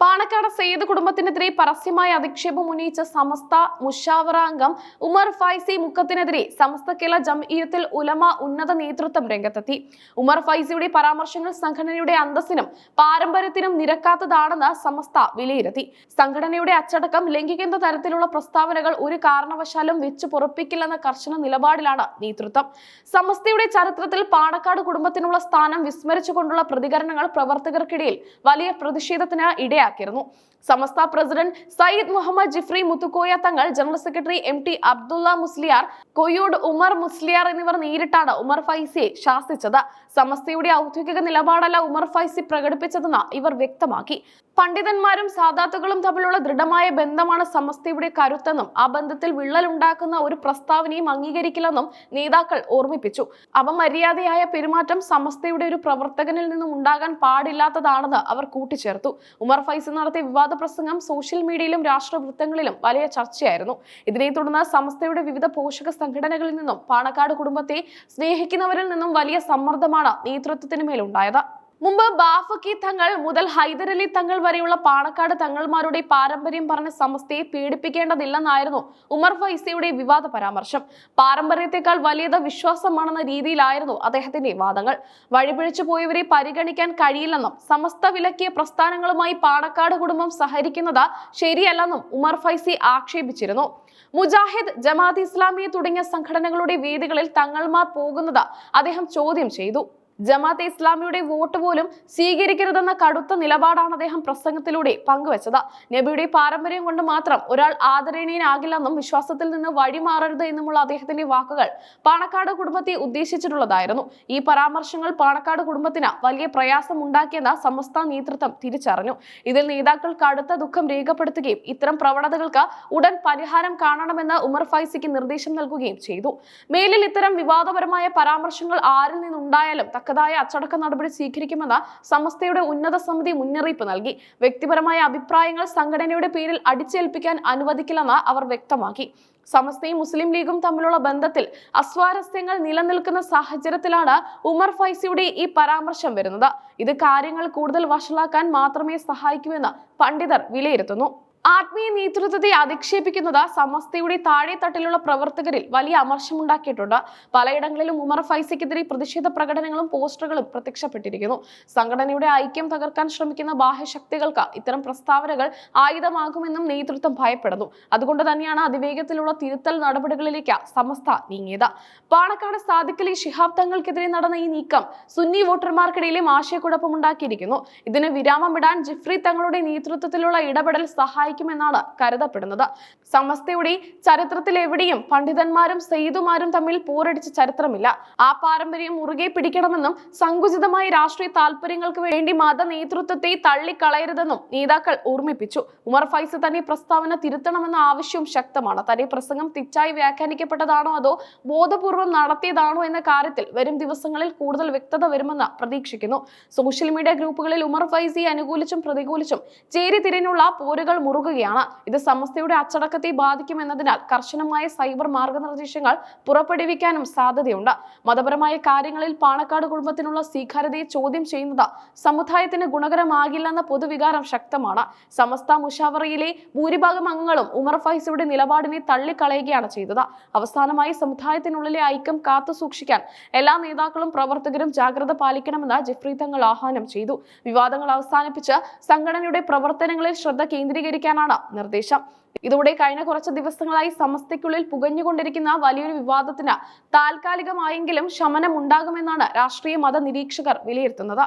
പാണക്കാട് സെയ്ദ് കുടുംബത്തിനെതിരെ പരസ്യമായ അധിക്ഷേപം ഉന്നയിച്ച സമസ്ത മുഷാവറ അംഗം ഉമർ ഫൈസി മുക്കത്തിനെതിരെ സമസ്ത കേല ജംഇയത്തിൽ ഉലമ ഉന്നത നേതൃത്വം രംഗത്തെത്തി. ഉമർ ഫൈസിയുടെ പരാമർശങ്ങൾ സംഘടനയുടെ അന്തസ്സിനും പാരമ്പര്യത്തിനും നിരക്കാത്തതാണെന്ന് സമസ്ത വിലയിരുത്തി. സംഘടനയുടെ അച്ചടക്കം ലംഘിക്കുന്ന തരത്തിലുള്ള പ്രസ്താവനകൾ ഒരു കാരണവശാലും വെച്ച് പൊറപ്പിക്കില്ലെന്ന കർശന നിലപാടിലാണ് നേതൃത്വം. സമസ്തയുടെ ചരിത്രത്തിൽ പാണക്കാട് കുടുംബത്തിനുള്ള സ്ഥാനം വിസ്മരിച്ചുകൊണ്ടുള്ള പ്രതികരണങ്ങൾ പ്രവർത്തകർക്കിടയിൽ വലിയ പ്രതിഷേധത്തിന് ഇടയാക്കിയിരുന്നു Samastha president Sayyid Muhammad Jifri Muthukoya Thangal general secretary M T Abdulla Musliyar Koyyode Umar Musliyar എന്നിവർ നേരിട്ടാണ് ഉമർ ഫൈസിയെ ശാസിച്ചത്. സമസ്തയുടെ ഔദ്യോഗിക നിലപാടല്ല ഉമർ ഫൈസി പ്രകടിപ്പിച്ചതെന്ന് ഇവർ വ്യക്തമാക്കി. പണ്ഡിതന്മാരും സാധാത്തുകളും തമ്മിലുള്ള ദൃഢമായ ബന്ധമാണ് സമസ്തയുടെ കരുത്തെന്നും ആ ബന്ധത്തിൽ വിള്ളലുണ്ടാക്കുന്ന ഒരു പ്രസ്താവനയും അംഗീകരിക്കില്ലെന്നും നേതാക്കൾ ഓർമ്മിപ്പിച്ചു. അപമര്യാദയായ പെരുമാറ്റം സമസ്തയുടെ ഒരു പ്രവർത്തകനിൽ നിന്നും ഉണ്ടാകാൻ പാടില്ലാത്തതാണെന്ന് അവർ കൂട്ടിച്ചേർത്തു. ഉമർ ഫൈസി നടത്തിയ വിവാദ പ്രസംഗം സോഷ്യൽ മീഡിയയിലും രാഷ്ട്രവൃത്തങ്ങളിലും വലിയ ചർച്ചയായിരുന്നു. ഇതിനെ തുടർന്ന് സംസ്ഥയുടെ വിവിധ പോഷക സംഘടനകളിൽ നിന്നും പാണക്കാട് കുടുംബത്തെ സ്നേഹിക്കുന്നവരിൽ നിന്നും വലിയ സമ്മർദ്ദമാണ് നേതൃത്വത്തിന് മേലുണ്ടായത്. മുമ്പ് ബാഫക്കി തങ്ങൾ മുതൽ ഹൈദരലി തങ്ങൾ വരെയുള്ള പാണക്കാട് തങ്ങൾമാരുടെ പാരമ്പര്യം പറഞ്ഞ സമസ്തയെ പീഡിപ്പിക്കേണ്ടതില്ലെന്നായിരുന്നു ഉമർ ഫൈസിയുടെ വിവാദ പരാമർശം. പാരമ്പര്യത്തെക്കാൾ വലിയത് വിശ്വാസമാണെന്ന രീതിയിലായിരുന്നു അദ്ദേഹത്തിന്റെ വാദങ്ങൾ വഴിപിഴച്ചു പോയവരെ പരിഗണിക്കാൻ കഴിയില്ലെന്നും സമസ്ത വിലക്കിയ പ്രസ്ഥാനങ്ങളുമായി പാണക്കാട് കുടുംബം സഹരിക്കുന്നത് ശരിയല്ലെന്നും ഉമർ ഫൈസി ആക്ഷേപിച്ചിരുന്നു. മുജാഹിദ് ജമാഅത്ത് ഇസ്ലാമിയെ തുടങ്ങിയ സംഘടനകളുടെ വേദികളിൽ തങ്ങൾമാർ പോകുന്നത് അദ്ദേഹം ചോദ്യം ചെയ്തു. ജമാഅത്തെ ഇസ്ലാമിയുടെ വോട്ട് പോലും സ്വീകരിക്കരുതെന്ന കടുത്ത നിലപാടാണ് അദ്ദേഹം പ്രസംഗത്തിലൂടെ പങ്കുവച്ചത്. നബിയുടെ പാരമ്പര്യം കൊണ്ട് മാത്രം ഒരാൾ ആദരണീയനാകില്ലെന്നും വിശ്വാസത്തിൽ നിന്ന് വഴിമാറരുത് എന്നുമുള്ള അദ്ദേഹത്തിന്റെ വാക്കുകൾ പാണക്കാട് കുടുംബത്തെ ഉദ്ദേശിച്ചിട്ടുള്ളതായിരുന്നു. ഈ പരാമർശങ്ങൾ പാണക്കാട് കുടുംബത്തിന് വലിയ പ്രയാസം ഉണ്ടാക്കിയെന്ന് സമസ്ത നേതൃത്വം തിരിച്ചറിഞ്ഞു. ഇതിൽ നേതാക്കൾ കടുത്ത ദുഃഖം രേഖപ്പെടുത്തുകയും ഇത്തരം പ്രവണതകൾക്ക് ഉടൻ പരിഹാരം കാണണമെന്ന് ഉമർ ഫൈസിക്ക് നിർദ്ദേശം നൽകുകയും ചെയ്തു. മേലിൽ ഇത്തരം വിവാദപരമായ പരാമർശങ്ങൾ ആരിൽ നിന്നുണ്ടായാലും തക്കതായ അച്ചടക്ക നടപടി സ്വീകരിക്കുമെന്ന് സമസ്തയുടെ ഉന്നത സമിതി മുന്നറിയിപ്പ് നൽകി. വ്യക്തിപരമായ അഭിപ്രായങ്ങൾ സംഘടനയുടെ പേരിൽ അടിച്ചേൽപ്പിക്കാൻ അനുവദിക്കില്ലെന്ന് അവർ വ്യക്തമാക്കി. സമസ്തയും മുസ്ലിം ലീഗും തമ്മിലുള്ള ബന്ധത്തിൽ അസ്വാരസ്യങ്ങൾ നിലനിൽക്കുന്ന സാഹചര്യത്തിലാണ് ഉമർ ഫൈസിയുടെ ഈ പരാമർശം വരുന്നത്. ഇത് കാര്യങ്ങൾ കൂടുതൽ വഷളാക്കാൻ മാത്രമേ സഹായിക്കൂ എന്ന് പണ്ഡിതർ വിലയിരുത്തുന്നു. ആത്മീയ നേതൃത്വത്തെ അധിക്ഷേപിക്കുന്നത് സമസ്തയുടെ താഴെത്തട്ടിലുള്ള പ്രവർത്തകരിൽ വലിയ അമർഷമുണ്ടാക്കിയിട്ടുണ്ട്. പലയിടങ്ങളിലും ഉമർ ഫൈസിക്കെതിരെ പ്രതിഷേധ പ്രകടനങ്ങളും പോസ്റ്ററുകളും പ്രത്യക്ഷപ്പെട്ടിരിക്കുന്നു. സംഘടനയുടെ ഐക്യം തകർക്കാൻ ശ്രമിക്കുന്ന ബാഹ്യശക്തികൾക്ക് ഇത്തരം പ്രസ്താവനകൾ ആയുധമാകുമെന്നും നേതൃത്വം ഭയപ്പെടുന്നു. അതുകൊണ്ട് തന്നെയാണ് അതിവേഗത്തിലുള്ള തിരുത്തൽ നടപടികളിലേക്ക് സമസ്ത നീങ്ങിയത്. പാണക്കാട് സാദിഖലി ശിഹാബ് തങ്ങൾക്കെതിരെ നടന്ന ഈ നീക്കം സുന്നി വോട്ടർമാർക്കിടയിലും ആശയക്കുഴപ്പമുണ്ടാക്കിയിരിക്കുന്നു. ഇതിന് വിരാമമിടാൻ ജിഫ്രി തങ്ങളുടെ നേതൃത്വത്തിലുള്ള ഇടപെടൽ സഹായിക്കുമെന്നാണ് കരുതപ്പെടുന്നത്. സമസ്തയുടെ ചരിത്രത്തിൽ എവിടെയും പണ്ഡിതന്മാരും സെയ്തുമാരും തമ്മിൽ പോരടിച്ച ചരിത്രമില്ല. ആ പാരമ്പര്യം മുറുകെ പിടിക്കണമെന്നും സങ്കുചിതമായ രാഷ്ട്രീയ താല്പര്യങ്ങൾക്ക് വേണ്ടി മത നേതൃത്വത്തെ തള്ളിക്കളയരുതെന്നും നേതാക്കൾ ഓർമ്മിപ്പിച്ചു. ഉമർ ഫൈസ് തന്നെ പ്രസ്താവന തിരുത്തണമെന്ന ആവശ്യവും ശക്തമാണ്. തന്റെ പ്രസംഗം തെറ്റായി വ്യാഖ്യാനിക്കപ്പെട്ടതാണോ അതോ ബോധപൂർവം നടത്തിയതാണോ എന്ന കാര്യത്തിൽ വരും ദിവസങ്ങളിൽ കൂടുതൽ വ്യക്തത വരുമെന്ന് പ്രതീക്ഷിക്കുന്നു. സോഷ്യൽ മീഡിയ ഗ്രൂപ്പുകളിൽ ഉമർ ഫൈസിയെ അനുകൂലിച്ചും പ്രതികൂലിച്ചും ചേരി തിരിഞ്ഞുള്ള പോരുകൾ മുറുകുകയാണ് ഇത് സമസ്തയുടെ അച്ചടക്കത്തെ ബാധിക്കുമെന്നതിനാൽ കർശനമായ സൈബർ മാർഗനിർദ്ദേശങ്ങൾ പുറപ്പെടുവിക്കാനും സാധ്യതയുണ്ട്. മതപരമായ കാര്യങ്ങളിൽ പാണക്കാട് കുടുംബത്തിനുള്ള സ്വീകാര്യതയെ ചോദ്യം ചെയ്യുന്നത് സമുദായത്തിന് ഗുണകരമാകില്ലെന്ന പൊതുവികാരം ശക്തമാണ്. സമസ്ത മുഷാവറയിലെ ഭൂരിഭാഗം അംഗങ്ങളും ഉമർ ഫൈസിയുടെ നിലപാടിനെ തള്ളിക്കളയുകയാണ് ചെയ്തത്. അവസാനമായി സമുദായത്തിനുള്ളിലെ ഐക്യം കാത്തു സൂക്ഷിക്കാൻ എല്ലാ നേതാക്കളും പ്രവർത്തകരും ജാഗ്രത പാലിക്കണമെന്ന് ജിഫ്രി തങ്ങൾ ആഹ്വാനം ചെയ്തു. വിവാദങ്ങൾ അവസാനിപ്പിച്ച് സംഘടനയുടെ പ്രവർത്തനങ്ങളിൽ ശ്രദ്ധ കേന്ദ്രീകരിക്കാനാണ് നിർദ്ദേശം. ഇതോടെ കഴിഞ്ഞ കുറച്ച് ദിവസങ്ങളായി സമസ്തയ്ക്കുള്ളിൽ പുകഞ്ഞുകൊണ്ടിരിക്കുന്ന വലിയൊരു വിവാദത്തിന് താൽക്കാലികമായെങ്കിലും ശമനം ഉണ്ടാകുമെന്നാണ് രാഷ്ട്രീയ മത നിരീക്ഷകർ വിലയിരുത്തുന്നത്.